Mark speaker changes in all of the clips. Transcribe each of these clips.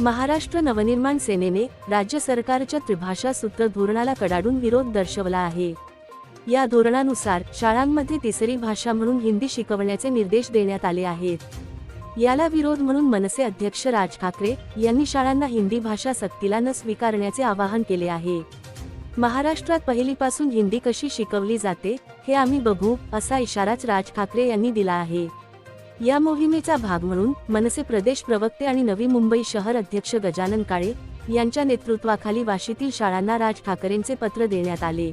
Speaker 1: महाराष्ट्र नवनिर्माण सेनेने राज्य सरकारच्या त्रिभाषा सूत्र धोरणाला कडाडून विरोध दर्शवला आहे. या धोरणानुसार शाळांमध्ये तिसरी भाषा म्हणून हिंदी शिकवण्याचे निर्देश देण्यात आले आहेत. याला विरोध म्हणून मनसे अध्यक्ष राज ठाकरे यांनी शाळांना हिंदी भाषा सक्तीला न स्वीकारण्याचे आवाहन केले आहे. महाराष्ट्रात पहिलीपासून हिंदी कशी शिकवली जाते हे आम्ही बघू असा इशाराच राज ठाकरे यांनी दिला आहे. या मोहिमेचा भाग म्हणून मनसे प्रदेश प्रवक्ते आणि नवी मुंबई शहर अध्यक्ष गजानन काळे यांच्या नेतृत्वाखाली वाशीतील शाळांना राज ठाकरेंचे पत्र देण्यात आले.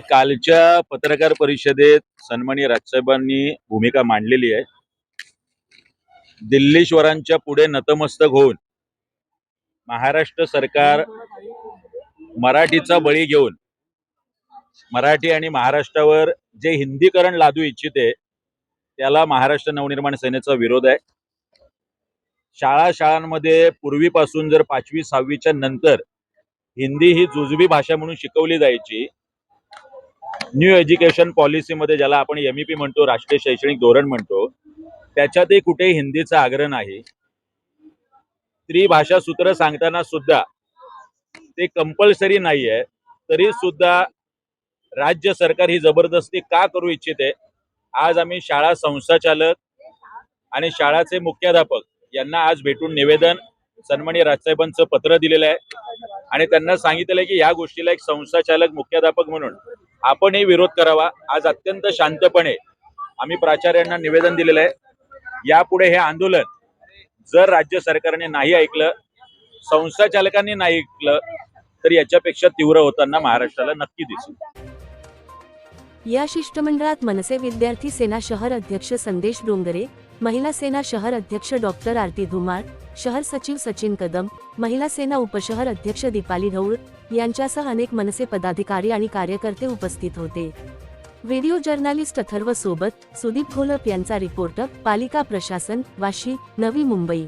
Speaker 2: कालच्या पत्रकार परिषदेत सन्मानी राजसाहेबांनी भूमिका मांडलेली आहे. दिल्लीश्वरांच्या पुढे नतमस्तक होऊन महाराष्ट्र सरकार मराठीचा बळी घेऊन मराठी आणि महाराष्ट्रावर जे हिंदीकरण लादू इच्छिते त्याला महाराष्ट्र नवनिर्माण सेनेचा विरोध आहे. शाळा शाळांमध्ये पूर्वीपासून जर पाचवी सहावीच्या नंतर हिंदी ही जुजबी भाषा म्हणून शिकवली जायची न्यू एज्युकेशन पॉलिसीमध्ये ज्याला आपण एमईपी म्हणतो राष्ट्रीय शैक्षणिक धोरण म्हणतो त्याच्यातही कुठेही हिंदीचा आग्रह नाही. त्रिभाषा सूत्र सांगताना सुद्धा ते कंपल्सरी नाही आहे तरी सुद्धा राज्य सरकार ही जबरदस्ती का करू इच्छिते? आज आम्ही शाळा संस्थाचालक आणि शाळाचे मुख्याध्यापक यांना आज भेटून निवेदन सन्मानी राजसाहेबांचं पत्र दिलेलं आहे. आणि त्यांना सांगितलं आहे की या गोष्टीला एक संस्थाचालक मुख्याध्यापक म्हणून आपणही विरोध करावा. आज अत्यंत शांतपणे आम्ही प्राचार्यांना निवेदन दिलेलं आहे. यापुढे हे आंदोलन जर राज्य सरकारने नाही ऐकलं संस्थाचालकांनी नाही ऐकलं तर याच्यापेक्षा तीव्र होताना महाराष्ट्राला नक्की दिसेल.
Speaker 1: या शिष्टमंडळात मनसे विद्यार्थी सेना शहर अध्यक्ष संदेश डोंगरे महिला सेना शहर अध्यक्ष डॉक्टर आरती धुमाळ शहर सचिव सचिन कदम महिला सेना उपशहर अध्यक्ष दीपाली ढवळ यांच्यासह अनेक मनसे पदाधिकारी आणि कार्यकर्ते उपस्थित होते. व्हिडिओ जर्नालिस्ट अथर्व सोबत सुदीप घोलप यांचा रिपोर्टर पालिका प्रशासन वाशी नवी मुंबई.